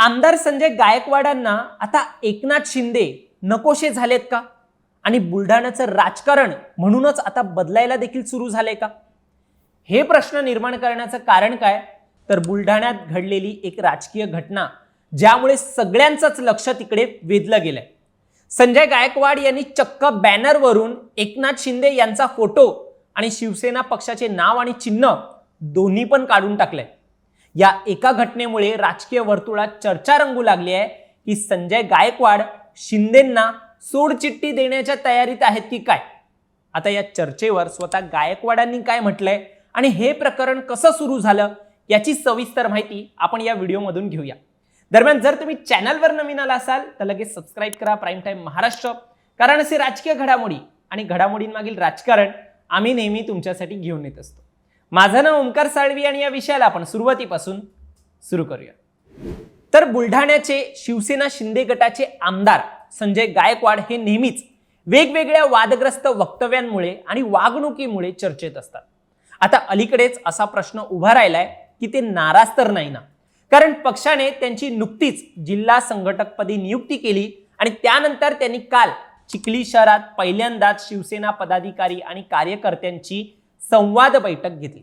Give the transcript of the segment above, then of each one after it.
आमदार संजय गायकवाडांना आता एकनाथ शिंदे नकोशे झालेत का? आणि बुलढाण्याचं राजकारण म्हणूनच आता बदलायला देखील सुरू झालंय का? हे प्रश्न निर्माण करण्याचं कारण काय? तर बुलढाण्यात घडलेली एक राजकीय घटना ज्यामुळे सगळ्यांचंच लक्ष तिकडे वेधलं गेलंय. संजय गायकवाड यांनी चक्क बॅनरवरून एकनाथ शिंदे यांचा फोटो आणि शिवसेना पक्षाचे नाव आणि चिन्ह दोन्ही पण काढून टाकलंय. या एका घटनेमुळे राजकीय वर्तुळात चर्चा रंगू लागली आहे की संजय गायकवाड शिंदेंना सोडचिठ्ठी देण्याच्या तयारीत आहेत की काय? आता या चर्चेवर स्वतः गायकवाडांनी काय म्हटलंय आणि हे प्रकरण कसं सुरू झालं याची सविस्तर माहिती आपण या व्हिडिओमधून घेऊया. दरम्यान जर तुम्ही चॅनलवर नवीन आला असाल तर लगेच सबस्क्राईब करा प्राईम टाईम महाराष्ट्र कारण असे राजकीय घडामोडी आणि घडामोडींमागील राजकारण आम्ही नेहमी तुमच्यासाठी घेऊन येत असतो. माझं नाव ओंकार साळवी आणि या विषयाला आपण सुरुवातीपासून सुरू करूया. तर बुलढाण्याचे शिवसेना शिंदे गटाचे आमदार संजय गायकवाड हे नेहमीच वेगवेगळ्या वादग्रस्त वक्तव्यांमुळे आणि वागणुकीमुळे चर्चेत असतात. आता अलीकडेच असा प्रश्न उभा राहिलाय की ते नाराज तर नाही ना. कारण पक्षाने त्यांची नुकतीच जिल्हा संघटकपदी नियुक्ती केली आणि त्यानंतर त्यांनी काल चिखली शहरात पहिल्यांदाच शिवसेना पदाधिकारी आणि कार्यकर्त्यांची संवाद बैठक घेतली.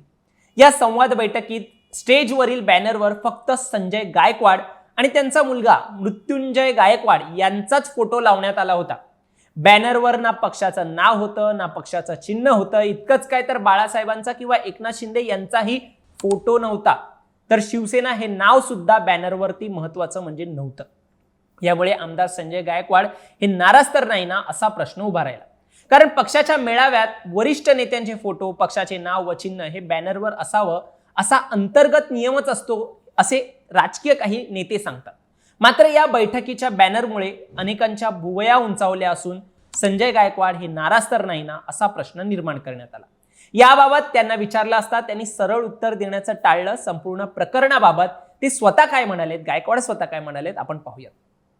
या संवाद बैठकीत स्टेजवरील बॅनरवर फक्त संजय गायकवाड आणि त्यांचा मुलगा मृत्युंजय गायकवाड यांचाच फोटो लावण्यात आला होता. बॅनरवर ना पक्षाचं नाव होतं ना पक्षाचं चिन्ह होतं इतकंच काय तर बाळासाहेबांचा किंवा एकनाथ शिंदे यांचाही फोटो नव्हता. तर शिवसेना हे नाव सुद्धा बॅनरवरती महत्वाचं म्हणजे नव्हतं. यामुळे आमदार संजय गायकवाड हे नाराज तर नाही ना असा प्रश्न उभा राहिला. कारण पक्षाच्या मेळाव्यात वरिष्ठ नेत्यांचे फोटो पक्षाचे नाव व चिन्ह हे बॅनरवर असावं असा अंतर्गत नियमच असतो असे राजकीय काही नेते सांगतात. मात्र या बैठकीच्या बॅनरमुळे अनेकांच्या भुवया उंचावल्या असून संजय गायकवाड हे नाराज तर नाही ना असा प्रश्न निर्माण करण्यात आला. याबाबत त्यांना विचारलं असता त्यांनी सरळ उत्तर देण्याचं टाळलं संपूर्ण प्रकरणाबाबत ते स्वतः काय म्हणालेत गायकवाड स्वतः काय म्हणालेत आपण पाहूयात.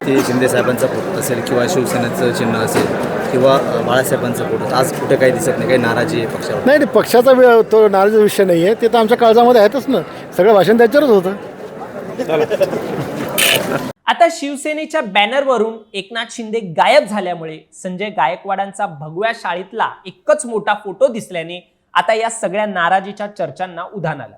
ते शिंदे साहेबांचा फोटो असेल किंवा शिवसेनेचं चिन्ह असेल किंवा बाळासाहेबांचा फोटो आज कुठे काही दिसत नाही काही नाराजी आहे पक्षावर? नाही नाही पक्षाचा वे- तो नाराजीचा विषय नाही आहे. ते तर आमच्या काळजामध्ये आहेतच ना. सगळं भाषण त्याच्यावरच होतं. आता शिवसेनेच्या बॅनरवरून एकनाथ शिंदे गायब झाल्यामुळे संजय गायकवाडांचा भगव्या शाळेतला एकच मोठा फोटो दिसल्याने आता या सगळ्या नाराजीच्या चर्चांना उधाण आलं.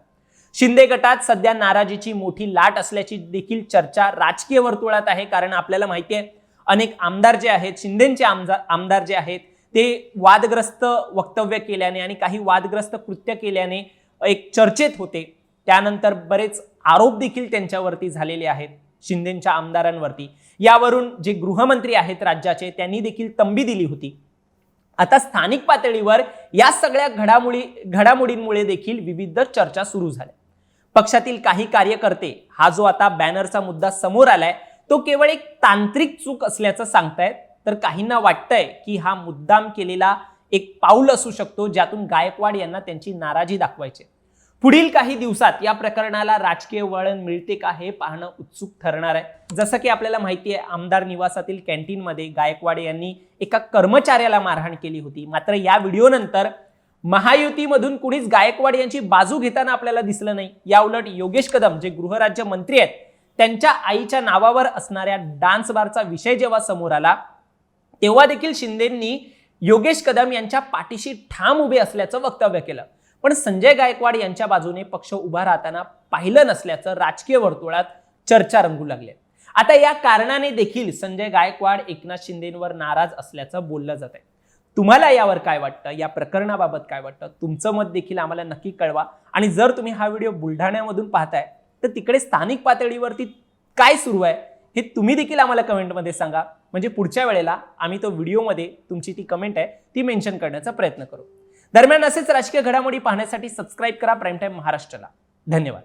शिंदे गटात सध्या नाराजीची मोठी लाट असल्याची देखील चर्चा राजकीय वर्तुळात आहे कारण आपल्याला माहिती आहे अनेक आमदार जे आहेत शिंदेचे आमदार आमदार जे आहेत ते वादग्रस्त वक्तव्य केल्याने आणि काही वादग्रस्त कृत्य केल्याने एक चर्चेत होते. त्यानंतर बरेच आरोप देखील त्यांच्यावरती झालेले आहेत शिंदेच्या आमदारांवरती. यावरून जे गृहमंत्री आहेत राज्याचे त्यांनी देखील तंबी दिली होती. आता स्थानिक पातळीवर या सगळ्या घडामोडी घडामोडींमुळे देखील विविध चर्चा सुरू झाल्या. पक्षातील काही कार्यकर्ते हा जो आता बॅनरचा मुद्दा समोर आलाय तो केवळ एक तांत्रिक चूक असल्याचं सांगतायत. तर काहींना वाटतंय की हा मुद्दाम केलेला एक पाऊल असू शकतो ज्यातून गायकवाड यांना त्यांची नाराजी दाखवायची पुढील काही दिवसात या प्रकरणाला राजकीय वळण मिळते का हे पाहणं उत्सुक ठरणार आहे. जसं की आपल्याला माहिती आहे आमदार निवासातील कॅन्टीनमध्ये गायकवाड यांनी एका कर्मचाऱ्याला मारहाण केली होती. मात्र या व्हिडिओनंतर महायुतीमधून कुणीच गायकवाड यांची बाजू घेताना आपल्याला दिसलं नाही. या उलट योगेश कदम जे गृहराज्य मंत्री आहेत त्यांच्या आईच्या नावावर असणाऱ्या डान्स बारचा विषय जेव्हा समोर आला तेव्हा देखील शिंदेंनी योगेश कदम यांच्या पाठीशी ठाम उभे असल्याचं वक्तव्य केलं. पण संजय गायकवाड यांच्या बाजूने पक्ष उभा राहताना पाहिलं नसल्याचं राजकीय वर्तुळात चर्चा रंगू लागले. आता या कारणाने देखील संजय गायकवाड एकनाथ शिंदेंवर नाराज असल्याचं बोललं जात आहे तुम्हाला यावर काय वाटतं? या प्रकरणाबाबत काय वाटतं? तुमचं मत देखील आम्हाला नक्की कळवा. आणि जर तुम्ही हा व्हिडिओ बुलढाण्यामधून पाहताय तर तिकडे स्थानिक पातळीवरती काय सुरू आहे हे तुम्ही देखील आम्हाला कमेंटमध्ये सांगा. म्हणजे पुढच्या वेळेला आम्ही तो व्हिडिओमध्ये तुमची ती कमेंट आहे ती मेन्शन करण्याचा प्रयत्न करू. दरम्यान असेच राजकीय घडामोडी पाहण्यासाठी सबस्क्राईब करा प्राईम टाईम महाराष्ट्राला. धन्यवाद.